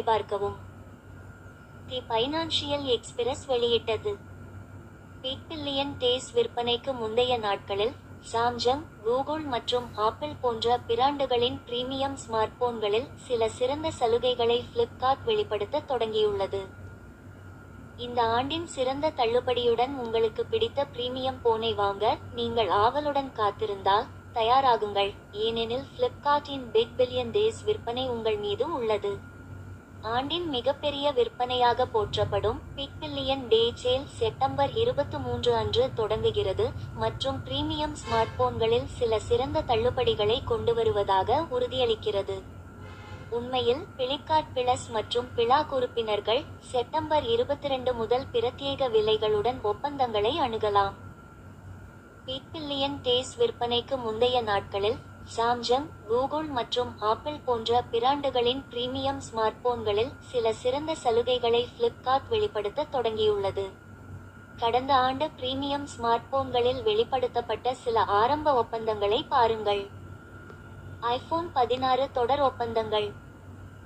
பார்க்கவும். The financial express வெளியிட்டது. Big billion days விற்பனைக்கு முந்தைய நாட்களில் சாம்சங் கூகுள் மற்றும் ஆப்பிள் போன்ற பிராண்டுகளின் பிரீமியம் ஸ்மார்ட்போன்களில் சில சிறந்த சலுகைகளை ஃப்ளிப்கார்ட் வெளிப்படுத்த தொடங்கியுள்ளது. இந்த ஆண்டின் சிறந்த தள்ளுபடியுடன் உங்களுக்கு பிடித்த பிரீமியம் போனை வாங்க நீங்கள் ஆவலுடன் காத்திருந்தால் தயாராகுங்கள். ஏனெனில் பிளிப்கார்ட்டின் பிக் பில்லியன் டேஸ் விற்பனை உங்கள் மீது உள்ளது. ஆண்டின் மிகப்பெரிய விற்பனையாக போற்றப்படும் பிக்மில்லியன் டே சேல் செப்டம்பர் இருபத்து மூன்று அன்று தொடங்குகிறது மற்றும் பிரீமியம் ஸ்மார்ட்போன்களில் சில சிறந்த தள்ளுபடிகளை கொண்டு வருவதாக உறுதியளிக்கிறது. உண்மையில் பிளிப்கார்ட் பிளஸ் மற்றும் பிளாக் உறுப்பினர்கள் செப்டம்பர் இருபத்தி ரெண்டு முதல் பிரத்யேக விலைகளுடன் ஒப்பந்தங்களை அணுகலாம். பிக்மில்லியன் டேஸ் விற்பனைக்கு முந்தைய நாட்களில் சாம்சங் கூகுள் மற்றும் ஆப்பிள் போன்ற பிராண்டுகளின் பிரீமியம் ஸ்மார்ட்போன்களில் சில சிறந்த சலுகைகளை ஃப்ளிப்கார்ட் வெளிப்படுத்த தொடங்கியுள்ளது. கடந்த ஆண்டு பிரீமியம் ஸ்மார்ட்போன்களில் வெளிப்படுத்தப்பட்ட சில ஆரம்ப ஒப்பந்தங்களை பாருங்கள். ஐபோன் பதினாறு தொடர் ஒப்பந்தங்கள்.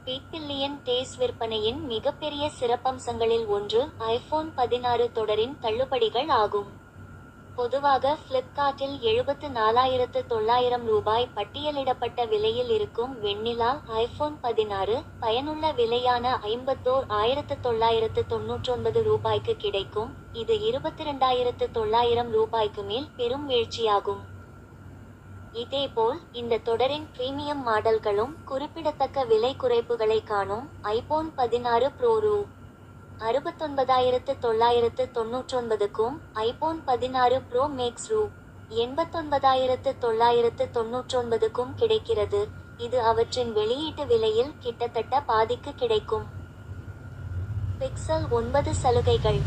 பீப்பில்லியன் டேஸ் விற்பனையின் மிகப்பெரிய சிறப்பம்சங்களில் ஒன்று ஐபோன் பதினாறு தொடரின் தள்ளுபடிகள் ஆகும். பொதுவாக ஃப்ளிப்கார்ட்டில் எழுபத்து நாலாயிரத்து தொள்ளாயிரம் ரூபாய் பட்டியலிடப்பட்ட விலையில் இருக்கும் வெண்ணிலா ஐபோன் பதினாறு பயனுள்ள விலையான ஐம்பத்தோர் ஆயிரத்து தொள்ளாயிரத்து தொன்னூற்றொன்பது ரூபாய்க்கு கிடைக்கும். இது இருபத்தி ரெண்டாயிரத்து தொள்ளாயிரம் ரூபாய்க்கு மேல் பெரும் வீழ்ச்சியாகும். இதேபோல் இந்த தொடரின் பிரீமியம் மாடல்களும் குறிப்பிடத்தக்க விலை குறைப்புகளை காணும் ஐபோன் பதினாறு ப்ரோ ரூ. அறுபத்தொன்பதாயிரத்து தொள்ளாயிரத்து தொன்னூற்றொன்பதுக்கும் ஐபோன் பதினாறு ப்ரோ மேக்ஸ் ரூ எண்பத்தொன்பதாயிரத்து தொள்ளாயிரத்து தொன்னூற்றொன்பதுக்கும் கிடைக்கிறது. இது அவற்றின் வெளியீட்டு விலையில் கிட்டத்தட்ட பாதிக்கு கிடைக்கும். பிக்சல் ஒன்பது சலுகைகள்.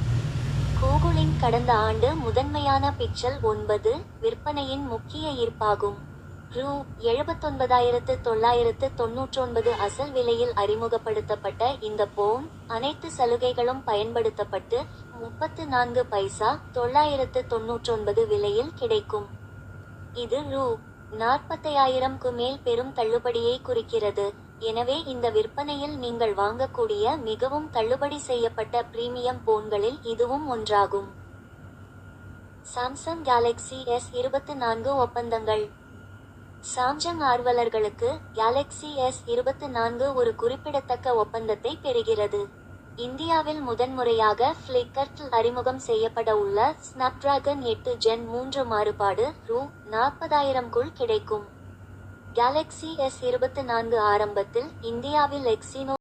கூகுளின் கடந்த ஆண்டு முதன்மையான பிக்சல் ஒன்பது விற்பனையின் முக்கிய ஈர்ப்பாகும். ரூ எழுபத்தொன்பதாயிரத்து தொள்ளாயிரத்து தொன்னூற்றொன்பது அசல் விலையில் அறிமுகப்படுத்தப்பட்ட இந்த போன் அனைத்து சலுகைகளும் பயன்படுத்தப்பட்டு முப்பத்து நான்கு பைசா தொள்ளாயிரத்து தொன்னூற்றொன்பது விலையில் கிடைக்கும். இது ரூ. நாற்பத்தையாயிரம்க்கு மேல் பெரும் தள்ளுபடியை குறிக்கிறது. எனவே இந்த விற்பனையில் நீங்கள் வாங்கக்கூடிய மிகவும் தள்ளுபடி செய்யப்பட்ட பிரீமியம் போன்களில் இதுவும் ஒன்றாகும். சாம்சங் கேலக்ஸி எஸ் இருபத்து நான்கு ஒப்பந்தங்கள். சாம்சங் ஆர்வலர்களுக்கு கேலக்ஸி எஸ் இருபத்து நான்கு ஒரு குறிப்பிடத்தக்க ஒப்பந்தத்தை பெறுகிறது. இந்தியாவில் முதன்முறையாக ஃப்ளிக்கர்ட்டில் அறிமுகம் செய்யப்பட உள்ள ஸ்னாப்டிராகன் எட்டு ஜென் மூன்று மாறுபாடு ரூ நாற்பதாயிரம்குள் கிடைக்கும். கேலக்ஸி எஸ் இருபத்து நான்கு ஆரம்பத்தில் இந்தியாவில் எக்ஸினோ